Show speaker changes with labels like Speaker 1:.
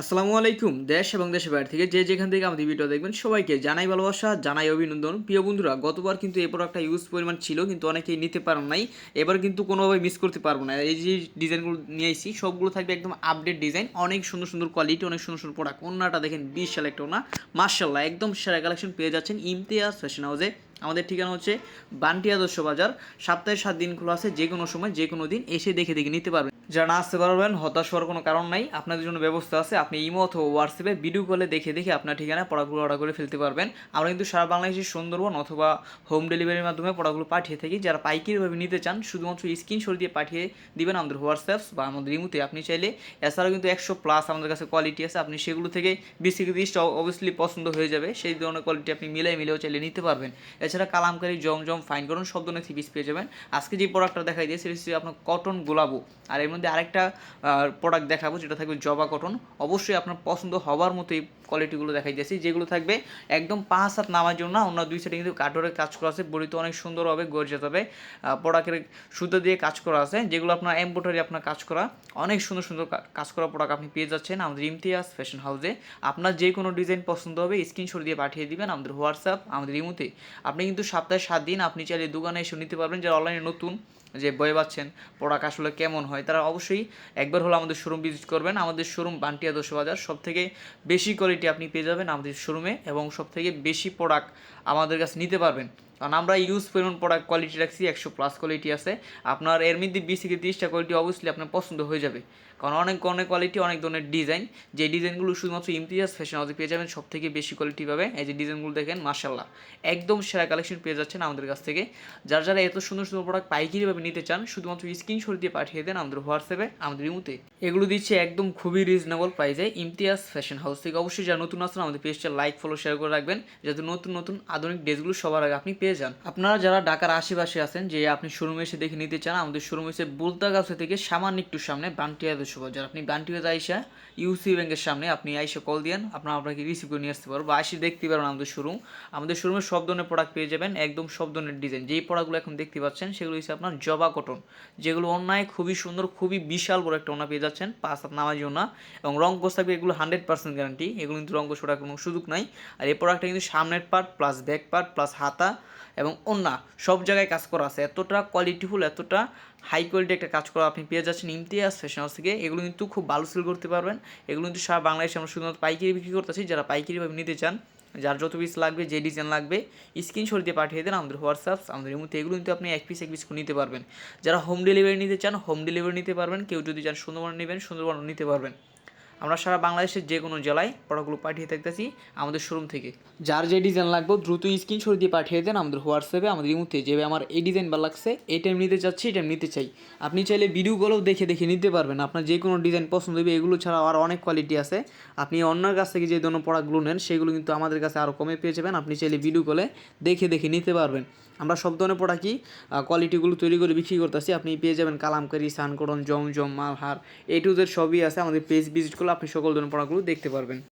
Speaker 1: আসসালামু আলাইকুম, দেশ এবং দেশের বাইরে থেকে যে যেখান থেকে আমাদের ভিডিও দেখবেন সবাইকে জানাই ভালোবাসা, জানাই অভিনন্দন। প্রিয় বন্ধুরা, গতবার কিন্তু এই প্রোডাক্টটা ইউজ পরিমাণ ছিল, কিন্তু অনেকেই নিতে পারেন নাই। এবার কিন্তু কোনোভাবে মিস করতে পারব না। এই যে ডিজাইনগুলো নিয়ে এসেছি সবগুলো থাকবে একদম আপডেট ডিজাইন অনেক সুন্দর সুন্দর কোয়ালিটি অনেক সুন্দর সুন্দর প্রোডাক্ট অন্যটা দেখেন বিশাল একটা ওনা। মার্শাল্লাহ একদম সেরা কালেকশন পেয়ে যাচ্ছেন ইমতিয়াজ ফ্যাশন হাউসে আমাদের ঠিকানা হচ্ছে বান্টি আদর্শ বাজার। সপ্তাহে সাত দিন খোলা আছে যে কোনো সময় যে কোনো দিন এসে দেখে দেখে নিতে পারবেন। যারা না আসতে পারবেন, হতাশ হওয়ার কোনো কারণ নাই। আপনাদের জন্য ব্যবস্থা আছে। আপনি ইমো অথবা হোয়াটসঅ্যাপে ভিডিও কলে দেখে দেখে আপনার ঠিকানা পড়াগুলো অর্ডার করে ফেলতে পারবেন। আমরা কিন্তু সারা বাংলাদেশের সুন্দরবন অথবা হোম ডেলিভারির মাধ্যমে পড়াগুলো পাঠিয়ে থাকি। যারা পাইকারিভাবে নিতে চান, শুধুমাত্র স্ক্রিনশট দিয়ে পাঠিয়ে দিবেন আমাদের হোয়াটসঅ্যাপস বা আমাদের ইমুতে। আপনি চাইলে এছাড়াও কিন্তু একশো প্লাস আমাদের কাছে কোয়ালিটি আছে। আপনি সেগুলো থেকে বিশ থেকে অবভিয়াসলি পছন্দ হয়ে যাবে। সেই ধরনের কোয়ালিটি আপনি মিলাই মিলেও চাইলে নিতে পারবেন। এছাড়া কালামকারি, জমজম ফাইন করুন সব ধরনের থ্রি পেয়ে যাবেন। আজকে যে প্রোডাক্টটা দেখাই দিয়ে সেটা হচ্ছে আপনার কটন গোলাবো আর এর মধ্যে আরেকটা প্রোডাক্ট দেখাবো যেটা থাকবে জবা কটন অবশ্যই আপনার পছন্দ হওয়ার মতো এই কোয়ালিটিগুলো দেখাই দিয়েছি। যেগুলো থাকবে একদম পাঁচ হাত নামার জন্য, অন্য দুই সাইডে কিন্তু কাঠোরের কাজ করা আছে। বড়িতে অনেক সুন্দর হবে গর্জিয়াস হবে। প্রোডাক্টের সুতো দিয়ে কাজ করা আছে। যেগুলো আপনার এম্বোটারি আপনার কাজ করা, অনেক সুন্দর সুন্দর কাজ করা প্রোডাক্ট আপনি পেয়ে যাচ্ছেন আমাদের ইমতিয়াজ ফ্যাশন হাউসে আপনার যে কোনো ডিজাইন পছন্দ হবে স্ক্রিনশট দিয়ে পাঠিয়ে দিবেন আমাদের হোয়াটসঅ্যাপ আমাদের ইমুতে। আপনি কিন্তু সপ্তাহে সাত দিন আপনি চাইলে দোকানে এসে নিতে পারবেন। যারা অনলাইনে নতুন যে বয়ে পাচ্ছেন প্রোডাক্ট আসলে কেমন হয়, তারা অবশ্যই একবার হলো আমাদের শোরুম ভিজিট করবেন। আমাদের শোরুম বান্টিয়া দোষ বাজার সব থেকে বেশি কোয়ালিটি আপনি পেয়ে যাবেন আমাদের শোরুমে এবং সবথেকে বেশি প্রোডাক্ট আমাদের কাছে নিতে পারবেন। কারণ আমরা ইউজ পরিমাণ প্রোডাক্ট কোয়ালিটি রাখছি, একশো প্লাস কোয়ালিটি আছে। আপনার এর মধ্যে বিশ থেকে তিরিশটা কোয়ালিটি অবশ্যই আপনার পছন্দ হয়ে যাবে। কারণ অনেক অনেক কোয়ালিটি অনেক ধরনের ডিজাইন যে ডিজাইনগুলো শুধুমাত্র ইমতিয়াজ ফ্যাশন হাউসে পেয়ে যাবেন সব থেকে বেশি কোয়ালিটি পাবে। এই যে ডিজাইনগুলো দেখেন মার্শাল্লাহ একদম সেরা কালেকশন পেয়ে যাচ্ছেন আমাদের কাছ থেকে। যারা যারা এত সুন্দর সুন্দর প্রোডাক্ট পাইকারিভাবে নিতে চান, শুধুমাত্র স্ক্রিনশট দিয়ে পাঠিয়ে দেন আমাদের হোয়াটসঅ্যাপে, আমাদের ইমুতে। এগুলো দিচ্ছে একদম খুবই রিজনেবল প্রাইসে ইমতিয়াজ ফ্যাশন হাউস থেকে। অবশ্যই যারা নতুন আসেন আমাদের পেজটা লাইক ফলো শেয়ার করে রাখবেন। যাতে নতুন নতুন আধুনিক ড্রেসগুলো সবার আগে আপনি পেয়ে যান। আপনারা যারা ঢাকার আশেপাশে আছেন, যে আপনি শোরুমে এসে দেখে নিতে চান, আমাদের শোরুম এসে বুলতাগাছা থেকে সামান্য একটু সামনে বান্টিয়া বাজার আপনি বান্টিয়া আইসা ইউসি ব্যাংকের সামনে আপনি আইসা কল দিয়েন, আপনার আপনাকে রিসিভ করে নিয়ে আসতে পারব। বা আসি দেখতে পারবেন আমাদের শোরুম আমাদের শোরুমে সব ধরনের প্রোডাক্ট পেয়ে যাবেন, একদম সব ধরনের ডিজাইন যেই প্রোডাক্টগুলো এখন দেখতে পাচ্ছেন, সেগুলো হচ্ছে আপনার জবা কটন যেগুলো অন্যায় খুবই সুন্দর, খুবই বিশাল বড় একটা ওনা পেয়ে যাচ্ছেন, পাঁচ হাত নামাজি ওনা। এবং রং কোষ থাকবে এগুলো হান্ড্রেড পার্সেন্ট গ্যারান্টি এগুলো কিন্তু রং কোষ কোনো সুযোগ নাই। আর এই প্রোডাক্টটা কিন্তু সামনের part plus back part plus হাতা। এবং অন্য সব জায়গায় কাজ করা আছে। এতটা কোয়ালিটিফুল এতটা হাই কোয়ালিটি একটা কাজ করা। আপনি পেয়ে যাচ্ছেন ইমতিয়াজ ফ্যাশন হাউস থেকে। এগুলো কিন্তু খুব ভালো সেল করতে পারবেন। এগুলো কিন্তু সারা বাংলাদেশে আমরা শুধুমাত্র পাইকারি বিক্রি করতেছি যারা পাইকারিভাবে নিতে চান, যার যত পিস লাগবে, যে ডিজাইন লাগবে স্ক্রিনশট দিয়ে পাঠিয়ে দেন আমাদের হোয়াটসঅ্যাপ আমাদের মধ্যে এগুলো কিন্তু আপনি এক পিস এক পিস নিতে পারবেন। যারা হোম ডেলিভারি নিতে চান হোম ডেলিভারি নিতে পারবেন। কেউ যদি চান সুন্দরবন নেবেন সুন্দরবন নিতে পারবেন। আমরা সারা বাংলাদেশের যে কোনো জেলায় প্রোডাক্টগুলো পাঠিয়ে থাকতেছি আমাদের শোরুম থেকে। যার যে ডিজাইন লাগবে, দ্রুত স্ক্রিনশট দিয়ে পাঠিয়ে দেন আমাদের হোয়াটসঅ্যাপে, আমাদের ইমুতে। যেভাবে আমার এই ডিজাইন ভালো লাগছে, এই টাইম নিতে চাচ্ছি, এই টাইম নিতে চাই। আপনি চাইলে ভিডিওগুলোও দেখে দেখে নিতে পারবেন। আপনার যে কোনো ডিজাইন পছন্দ হবে এগুলো ছাড়াও আর অনেক কোয়ালিটি আছে। আপনি অন্যের কাছ থেকে যে ধরনের প্রোডাক্টগুলো নেন, সেগুলো কিন্তু আমাদের কাছে আরও কমে পেয়ে যাবেন। আপনি চাইলে ভিডিও কলে দেখে দেখে নিতে পারবেন। আমরা সব ধরনের প্রোডাক্টই কোয়ালিটিগুলো তৈরি করে বিক্রি করতেছি। আপনি পেয়ে যাবেন কালামকারি সানকরণ জমজম, মালহার এ টু জেড সবই আছে। আমাদের পেজ ভিজিট করলে আপনি সকল ধরনের পড়াগুলো দেখতে পারবেন।